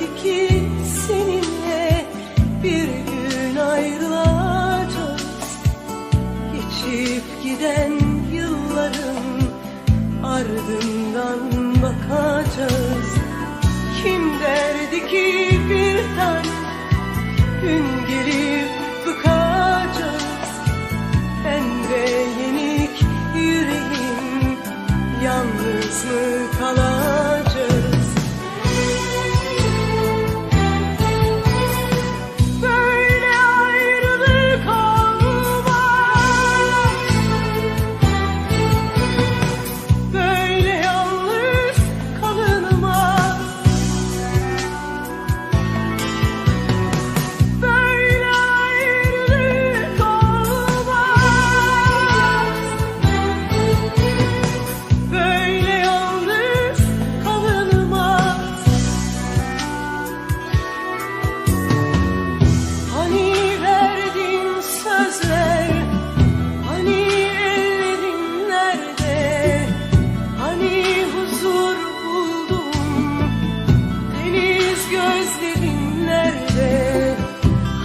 Belki seninle bir gün ayrılacağız. Geçip giden yılların ardından bakacağız. Kim derdi ki bir tane gün gelip bıkacağız? Ben ve yenik yüreğim yalnız mı kalacağız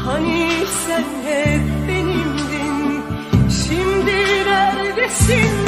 Hani sen hep benimdin? Şimdi neredesin?